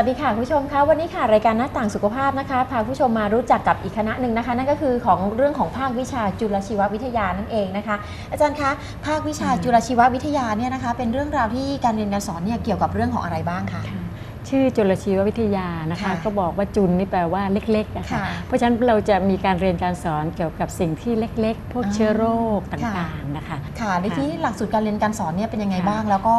วัสดีค่ะคุณผู้ชมคะวันนี้ค่ะรายการหน้าต่างสุขภาพนะคะพาคุณผู้ชมมารู้จักกับอีกคณะหนึ่งนะคะ นั่นก็คือของเรื่องของภาควิชาจุลชีววิทยานั่นเองนะคะ อาจารย์คะภาควิชาจุลชีววิทยาเนี่ยนะคะ เป็นเรื่องราวที่การเรียนการสอนเนี่ยเกี่ยวกับเรื่องของอะไรบ้างคะ ชื่อจุลชีววิทยานะคะ ค่ะก็บอกว่าจุลนี่แปลว่าเล็กๆนะคะค่ะเพราะฉะนั้นเราจะมีการเรียนการสอนเกี่ยวกับสิ่งที่เล็กๆ พวกอ๋อเชื้อโรคตค่ะ่างๆนะคะ ค่ะในที่หลักสูตรการเรียนการสอนเนี่ยเป็นยังไงค่ะ บ้าง แล้วก็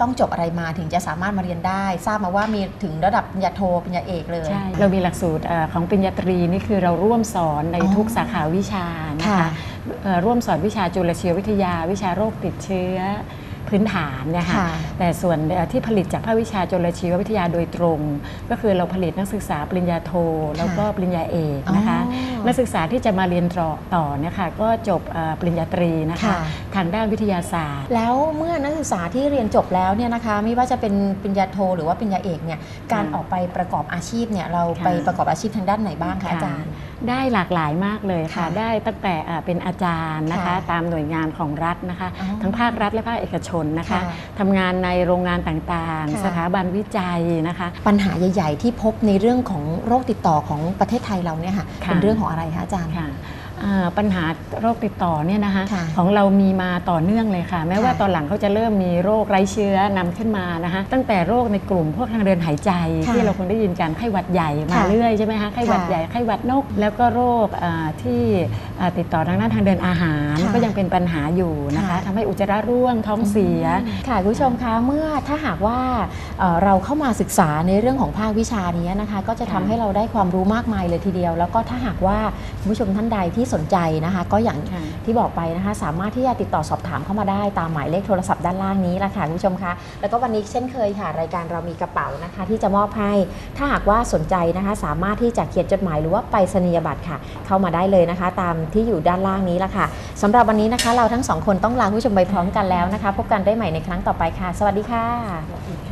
ต้องจบอะไรมาถึงจะสามารถมาเรียนได้ ทราบมาว่ามีถึงระดับปริญญาโทปริญญาเอกเลย ใช่ เรามีหลักสูตรเอ่อของปริญญาตรีนี่คือเราร่วมสอนในอ๋อทุกสาขาวิชานะค่ะ คะเอ่อร่วมสอนวิชาจุลชีววิทยา วิชาโรคติดเชื้อพื้นฐานเนี่ยค่ะค่ะแต่ส่วนเอ่อที่ผลิตจากภาควิชาจุลชีววิทยาโดยตรง ก็คือเราผลิตนักศึกษาปริญญาโท แล้วก็ปริญญาเอกนะคะอ๋อนักศึกษาที่จะมาเรียนต่อต่อเนี่ยค่ะก็จบเอ่อปริญญาตรีนะคะค่ะทางด้านวิทยาศาสตร์ แล้วเมื่อนักศึกษาที่เรียนจบแล้วเนี่ยนะคะไม่ว่าจะเป็นปริญญาโท หรือว่าปริญญาเอกเนี่ยการออกไปประกอบอาชีพเนี่ยเราค่ะไปประกอบอาชีพทางด้านไหนบ้างคะอาจารย์ได้หลากหลายมากเลยค่ะค่ะได้ตั้งแต่เอ่อเป็นอาจารย์นะคะค่ะตามหน่วยงานของรัฐนะคะอ๋อทั้งภาครัฐและภาคเอกชนนะคะค่ะทำงานในโรงงานต่างค่ะๆสถาบันวิจัยนะคะ ปัญหาใหญ่ ๆ ที่พบในเรื่องของโรคติดต่อของประเทศไทยเราเนี่ยค่ะ ค่ะ เป็นเรื่องของอะไรคะอาจารย์ ค่ะอ่า ปัญหาโรคติดต่อเนี่ยนะคะค่ะของเรามีมาต่อเนื่องเลยค่ะ แม้ค่ะว่าตอนหลังเขาจะเริ่มมีโรคไร้เชื้อนำขึ้นมานะคะตั้งแต่โรคในกลุ่มพวกทางเดินหายใจค่ะที่เราคงได้ยินกันไข้หวัดใหญ่มาค่ะเรื่อยใช่ไหมคะไข้หวัดค่ะใหญ่ไข้หวัดนก แล้วก็โรคอ่าที่อ่าติดต่อทางด้านทางเดินอาหารค่ะก็ยังเป็นปัญหาอยู่นะคะค่ะทำให้อุจจาระร่วงท้องเสียค่ะคุณผู้ชมคะเมื่อถ้าหากว่าเอ่อเราเข้ามาศึกษาในเรื่องของภาควิชานี้นะคะ ก็จะทำค่ะให้เราได้ความรู้มากมายเลยทีเดียว แล้วก็ถ้าหากว่าคุณผู้ชมท่านใดที่สนใจนะคะ ก็อย่างค่ะที่บอกไปนะคะ สามารถที่จะติดต่อสอบถามเข้ามาได้ตามหมายเลขโทรศัพท์ด้านล่างนี้ละค่ะคุณผู้ชมคะแล้วก็วันนี้เช่นเคยค่ะ รายการเรามีกระเป๋านะคะ ที่จะมอบให้ถ้าหากว่าสนใจนะคะ สามารถที่จะเขียนจดหมายหรือว่าไปสนียบัตรค่ะ เข้ามาได้เลยนะคะ ตามที่อยู่ด้านล่างนี้ละค่ะสำหรับวันนี้นะคะ เราทั้งสองคนต้องลาคุณผู้ชมไปพร้อมกันแล้วนะคะ พบกันได้ใหม่ในครั้งต่อไปค่ะ สวัสดีค่ะสวัสดีค่ะ